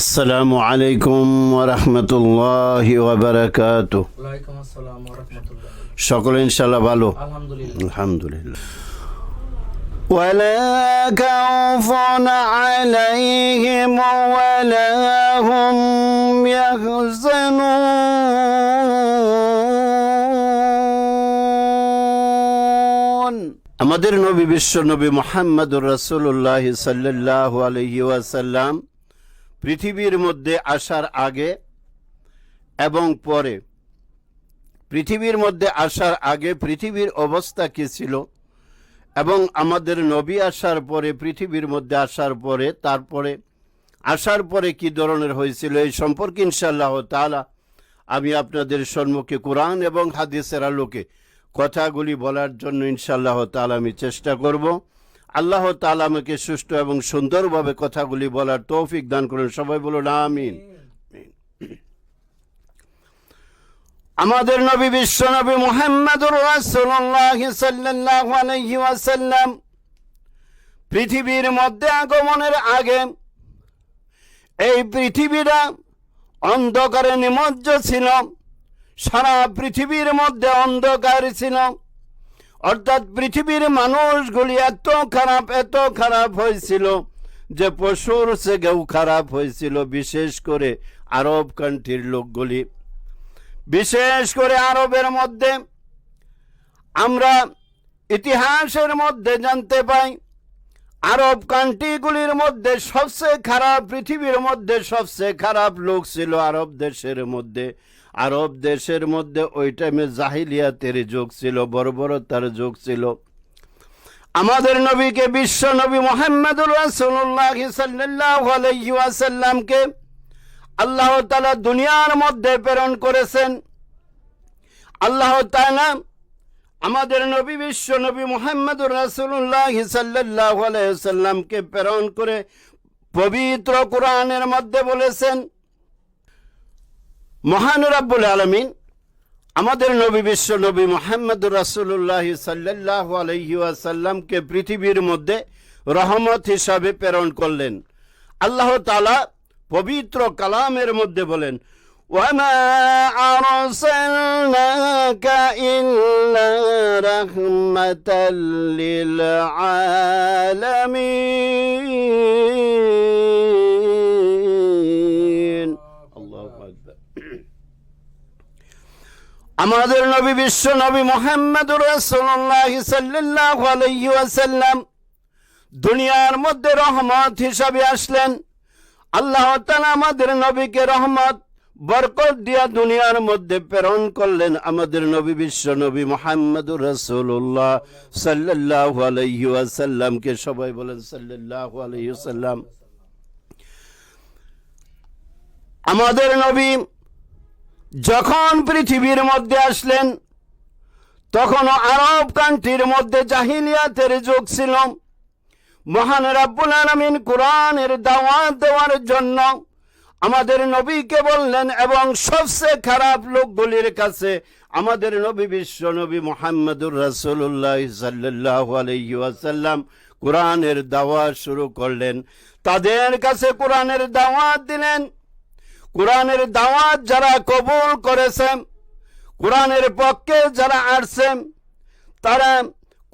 السلام عليكم ورحمة الله وبركاته ওয়ালাইকুম আসসালাম রহমতুল্লাহ সকলে ইনশাল্লাহ ভালো আলহামদুলিল্লাহ الحمد لله ولا خوف عليهم ولا هم يحزنون আমাদের নবী বিশ্ব নবী মোহাম্মদুর রাসূলুল্লাহ সাল্লাল্লাহু আলাইহি ওয়াসাল্লাম পৃথিবীর মধ্যে আসার আগে এবং পরে। পৃথিবীর মধ্যে আসার আগে পৃথিবীর অবস্থা কী ছিল? এবং আমাদের নবী আসার পরে, পৃথিবীর মধ্যে আসার পরে, তারপরে আসার পরে কি ধরনের হয়েছিল এই সম্পর্কে ইনশাল্লাহ তাআলা আমি আপনাদের সম্মুখে কোরআন এবং হাদিসের আলোকে কথাগুলি বলার জন্য ইনশাল্লাহ তাআলা আমি চেষ্টা করব। আল্লাহ তাআলা আমাকে সুষ্ঠু এবং সুন্দরভাবে কথাগুলি বলার তৌফিক দান করুন। সবাই বলুন, আমিন। আমাদের নবী বিশ্ব নবী মোহাম্মদুর রাসূলুল্লাহ পৃথিবীর মধ্যে আগমনের আগে এই পৃথিবীটা অন্ধকারে নিমজ্জ ছিল, সারা পৃথিবীর মধ্যে অন্ধকার ছিল। অর্থাৎ পৃথিবীর মানুষগুলি এত খারাপ এত খারাপ হয়েছিল যে পশুর সেগেও খারাপ হয়েছিল, বিশেষ করে আরব কান্ট্রির লোকগুলি। বিশেষ করে আরবের মধ্যে আমরা ইতিহাসের মধ্যে জানতে পাই, আরব কান্ট্রিগুলির মধ্যে সবচেয়ে খারাপ, পৃথিবীর মধ্যে সবচেয়ে খারাপ লোক ছিল আরব দেশের মধ্যে। আরব দেশের মধ্যে ওই টাইমে জাহিলিয়াতের যুগ ছিল, বর্বরতার যুগ ছিল। আমাদের নবীকে বিশ্ব নবী মোহাম্মদুর ওয়াসাল্লামকে আল্লাহ তালা দুনিয়ার মধ্যে প্রেরণ করেছেন। আল্লাহ তালা আমাদের নবী বিশ্ব নবী মোহাম্মদুর রাসূলুল্লাহ সাল্লাল্লাহু আলাইহি সাল্লামকে প্রেরণ করে পবিত্র কোরআনের মধ্যে বলেছেন মহান রাব্বুল আলামিন আমাদের নবী বিশ্ব নবী মোহাম্মদুর রাসূলুল্লাহ সাল্লাল্লাহু আলাইহি ওয়াসাল্লামকে পৃথিবীর মধ্যে রহমত হিসাবে প্রেরণ করলেন আল্লাহ তাআলা পবিত্র কালামের মধ্যে বলেন وما أرسلناك إلا رحمة للعالمين আমাদের নবী বিশ্ব নবী আলাইহি ওয়াসাল্লাম দুনিয়ার মধ্যে রহমত হিসাবে আসলেন। আল্লাহ তাআলা আমাদের নবীকে রহমত, বরকত দিয়া দুনিয়ার মধ্যে প্রেরণ করলেন আমাদের নবী বিশ্ব নবী মোহাম্মদুর রাসূলুল্লাহ সাল্লাল্লাহু আলাইহি ওয়াসাল্লামকে। সবাই বলেন সাল্লাল্লাহু আলাইহি ওয়াসাল্লাম। আমাদের নবী যখন পৃথিবীর মধ্যে আসলেন তখন আরব কান্ট্রির মধ্যে জাহিলিয়াতের যুগ ছিল। মহান রাব্বুল আলামিন কোরআনের দাওয়াত দেওয়ার জন্য আমাদের নবীকে বললেন, এবং সবচেয়ে খারাপ লোকগুলির কাছে আমাদের নবী বিশ্ব নবী মোহাম্মদুর রাসূলুল্লাহ সাল্লাল্লাহু আলাইহি ওয়াসাল্লাম কোরআনের দাওয়া শুরু করলেন। তাদের কাছে কোরআনের দাওয়াত দিলেন। কোরআনের দাওয়াত যারা কবুল করেছেন, কোরআনের পক্ষে যারা আসছেন, তারা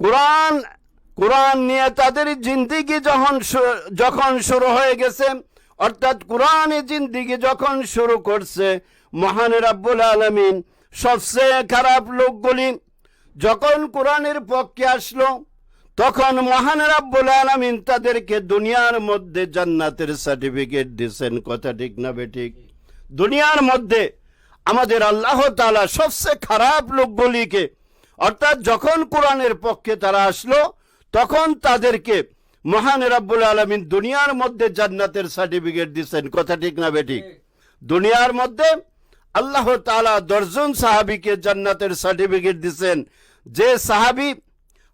কোরআন কোরআন নিয়ে তাদের জিন্দিগি যখন যখন শুরু হয়ে গেছে, অর্থাৎ কোরআনে জিন্দিগি যখন শুরু করছে, মহান রাব্বুল আলমিন সবচেয়ে খারাপ লোকগুলি যখন কোরআনের পক্ষে আসলো, তখন মহান রাব্বুল আলমিন তাদেরকে দুনিয়ার মধ্যে জান্নাতের সার্টিফিকেট দিয়েছেন। কথা ঠিক না বেঠিক দুনিয়ার মধ্যে আমাদের আল্লাহ তাআলা সবচেয়ে খারাপ লোকগুলিকে অর্থাৎ যখন কোরআনের পক্ষে তারা আসলো তখন তাদেরকে মহান রাব্বুল আলমিন দুনিয়ার মধ্যে জান্নাতের সার্টিফিকেট দিচ্ছেন। কথা ঠিক না বেঠিক দুনিয়ার মধ্যে আল্লাহ তাআলা দর্জন সাহাবিকে জান্নাতের সার্টিফিকেট দিচ্ছেন। যে সাহাবি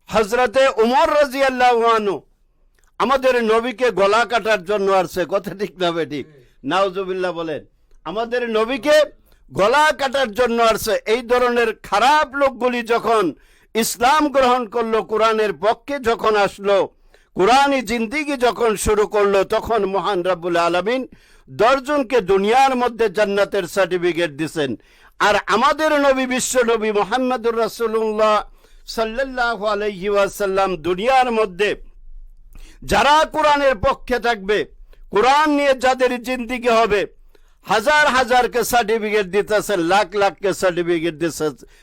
হজরতে উমর রাজি আল্লাহ আমাদের নবীকে গলা কাটার জন্য আসছে। কথা ঠিক না বেঠিক নাউজুবিল্লাহ বলেন। আমাদের নবীকে গলা কাটার জন্য আসছে। এই ধরনের খারাপ লোকগুলি যখন ইসলাম গ্রহণ করল, কোরআনের পক্ষে যখন আসলো, কোরআনই জিন্দিগি যখন শুরু করল, তখন মহান রাব্বুল আলমিন দশজনকে দুনিয়ার মধ্যে জান্নাতের সার্টিফিকেট দিছেন। আর আমাদের নবী, বিশ্ব নবী মোহাম্মদুর রাসুল্লাহ সাল্লাহ আলহি ওয়াসাল্লাম দুনিয়ার মধ্যে যারা কোরআনের পক্ষে থাকবে, কোরআন নিয়ে যাদের জিন্দিগি হবে হাজার হাজারকে সার্টিফিকেট দিতেছেন লাখ লাখকে সার্টিফিকেট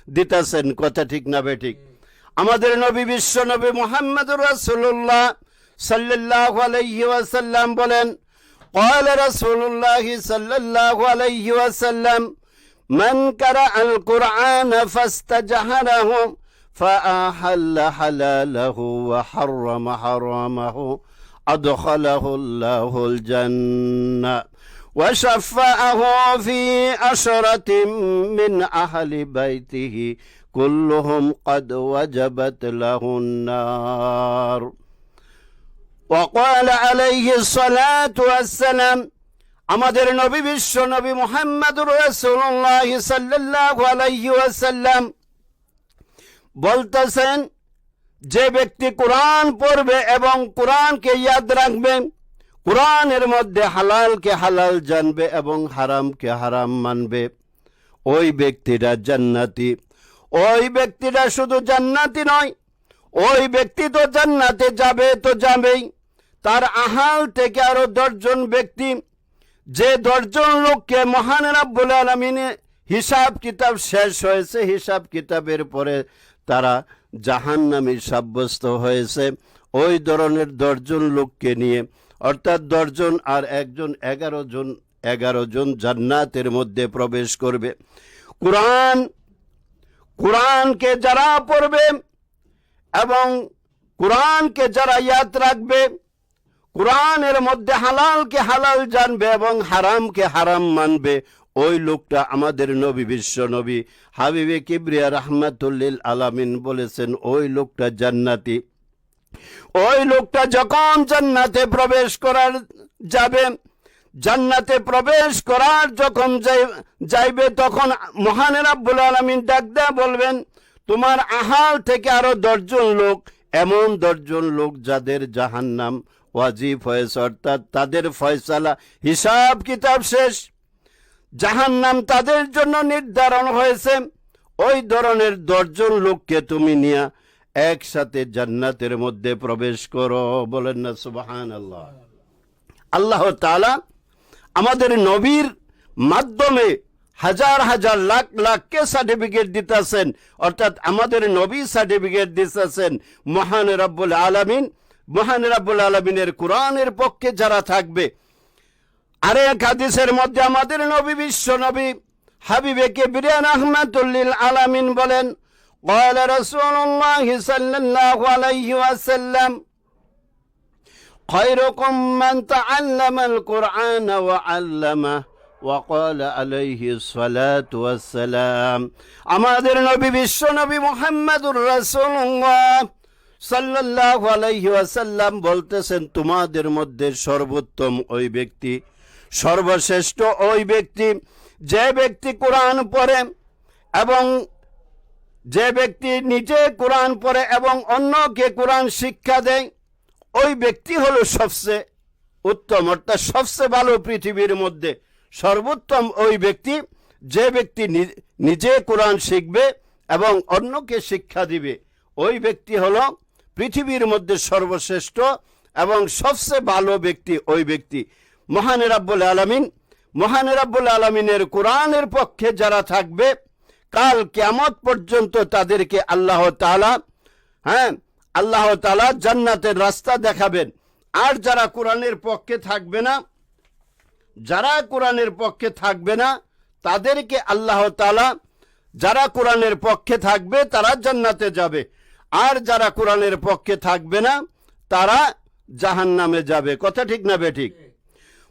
দিতেছেন কথা ঠিক না বে ঠিক আমাদের নবী বিশ্ব নবী মোহাম্মদ রাসুল্লাহ সাল্লাহ আলাইহি ওয়াসাল্লাম বলেন قال رسول الله صلى الله عليه وسلم من قرأ القرآن فاستجهره فأحل حلاله وحرم حرامه أدخله الله الجنة وشفعه في عشرة من أهل بيته كلهم قد وجبت له النار وقال عليه الصلاة والسلام আমাদের নবী বিশ্ব নবী মোহাম্মদ রসুল্লাহ সাল্লাহ আলাইহি ওয়াসাল্লাম বলতেছেন যে ব্যক্তি কোরআন পড়বে এবং কোরআনকে ইয়াদ রাখবে কোরআনের মধ্যে হালালকে হালাল জানবে এবং হারামকে হারাম মানবে। ওই ব্যক্তিরা জান্নাতি। ওই ব্যক্তিরা শুধু জান্নাতি নয়, ওই ব্যক্তি তো জান্নাতে যাবে তো যাবেই। তার আহাল থেকে আরও দশজন ব্যক্তি। যে দশজন লোককে মহান রাব্বুল আলমিনে হিসাব কিতাব শেষ হয়েছে, হিসাব কিতাবের পরে তারা জাহান্নামী সাব্যস্ত হয়েছে। ওই ধরনের দশজন লোককে নিয়ে অর্থাৎ দশজন আর একজন এগারো জন এগারো জন জান্নাতের মধ্যে প্রবেশ করবে। কোরআন, কোরআনকে যারা পড়বে এবং কোরআনকে যারা ইয়াদ রাখবে, কোরআনের মধ্যে হালালকে হালাল জানবে এবং হারামকে হারাম মানবে, ওই লোকটা আমাদের নবী, বিশ্ব নবী। হাবিবে কিবরিয়া রহমাতুল্লিল আলামিন বলেছেন, ওই লোকটা জান্নাতি। ওই লোকটা যখন জান্নাতে প্রবেশ করার যাবে, জান্নাতে প্রবেশ করার যখন যাইবে, তখন মহানের আব্বুল আলমিন ডাক দেয়া বলবেন, তোমার আহাল থেকে আরও দশজন লোক, এমন দশজন লোক যাদের জাহান্নাম ওয়াজিব হয়েছে, অর্থাৎ তাদের ফয়সালা, হিসাব কিতাব শেষ। জাহান্নাম তাদের জন্য নির্ধারণ হয়েছে। ওই ধরনের দশজন লোককে তুমি নিয়ে একসাথে জান্নাতের মধ্যে প্রবেশ করো, বলেন না সুবাহান আল্লাহ আল্লাহ তালা আমাদের নবীর মাধ্যমে হাজার হাজার লাখ লাখকে সার্টিফিকেট দিতেছেন, অর্থাৎ আমাদের নবী সার্টিফিকেট দিতেছেন মহান রব্বুল আলমিন, মহান রব্বুল আলমিনের কোরআনের পক্ষে যারা থাকবে। আরেক হাদিসের মধ্যে আমাদের নবী বিশ্ব নবী হাবিবে কেবরিয়ান আহমদুল্লিল আলামিন বলেন قال رسول الله صلى الله عليه وسلم خيركم من تعلم القرآن وعلمه وقال عليه الصلاة والسلام আমাদের নবী বিশ্ব নবী মোহাম্মদুর রাসূলুল্লাহ সাল্লাল্লাহু আলাইহি ওয়াসাল্লাম বলতেছেন তোমাদের মধ্যে সর্বোত্তম ওই ব্যক্তি সর্বশ্রেষ্ঠ ওই ব্যক্তি যে ব্যক্তি কোরআন পড়ে এবং যে ব্যক্তি নিজে কোরআন পড়ে এবং অন্যকে কোরআন শিক্ষা দেয়, ওই ব্যক্তি হল সবচেয়ে উত্তম, অর্থাৎ সবচেয়ে ভালো পৃথিবীর মধ্যে সর্বোত্তম ওই ব্যক্তি যে ব্যক্তি নিজে কোরআন শিখবে এবং অন্যকে শিক্ষা দিবে। ওই ব্যক্তি হল পৃথিবীর মধ্যে সর্বশ্রেষ্ঠ এবং সবচেয়ে ভালো ব্যক্তি ওই ব্যক্তি। মহান রাব্বুল আলমিন, মহান রাব্বুল আলমিনের কোরআনের পক্ষে যারা থাকবে কাল কেমত পর্যন্ত তাদেরকে আল্লাহ তাআলা হ্যাঁ আল্লাহ তাআলা জান্নাতের রাস্তা দেখাবেন। আর যারা কোরআনের পক্ষে থাকবে না যারা কোরআনের পক্ষে থাকবে না তাদেরকে আল্লাহ তাআলা যারা কোরআনের পক্ষে থাকবে তারা জান্নাতে যাবে। আর যারা কোরআনের পক্ষে থাকবে না তারা জাহান্নামে যাবে। কথা ঠিক না বেঠিক?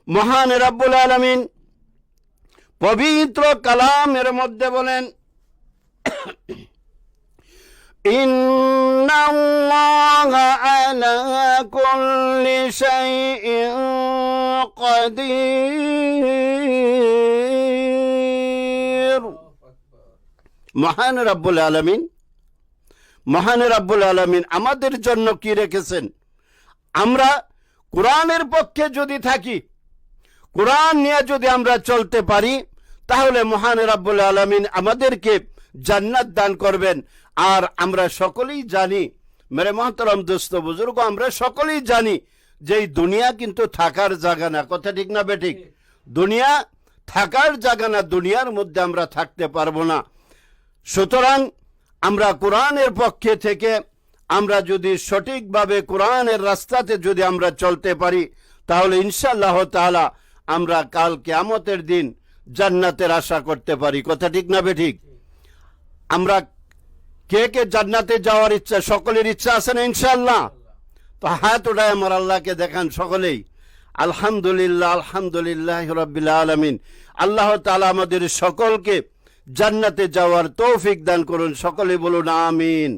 মহান রাব্বুল আলামিন পবিত্র কালামের মধ্যে বলেন إن الله على كل شيء قدير মহান রাব্বুল আলামিন মহান রাব্বুল আলামিন আমাদের জন্য কি রেখেছেন আমরা কোরআনের পক্ষে যদি থাকি কোরআন নিয়ে যদি আমরা চলতে পারি তাহলে মহান রাব্বুল আলমিন আমাদেরকে জান্নাত দান করবেন আর আমরা সকলেই জানি মেরে মহতরম দোস্ত বুজুর্গ আমরা সকলেই জানি যে এই দুনিয়া কিন্তু থাকার জায়গা না। কথা ঠিক না বেঠিক? দুনিয়া থাকার জায়গা না দুনিয়ার মধ্যে আমরা থাকতে পারব না। সুতরাং আমরা কোরআনের পক্ষে থেকে আমরা যদি সঠিকভাবে কোরআনের রাস্তাতে যদি আমরা চলতে পারি তাহলে ইনশাল্লাহ তাআলা আমরা কাল কেয়ামতের দিন জান্নাতের আশা করতে পারি। কথা ঠিক না বেঠিক? আমরা কে কে জান্নাতে যাওয়ার ইচ্ছা, সকলের ইচ্ছা আছে না ইনশাল্লাহ তো হাত ওটায় আমার আল্লাহকে দেখান সকলেই। আলহামদুলিল্লাহ আলহামদুলিল্লাহ রব্বিল আলমিন। আল্লাহ তালা আমাদের সকলকে জান্নাতে যাওয়ার তৌফিক দান করুন। সকলে বলুন, আমিন।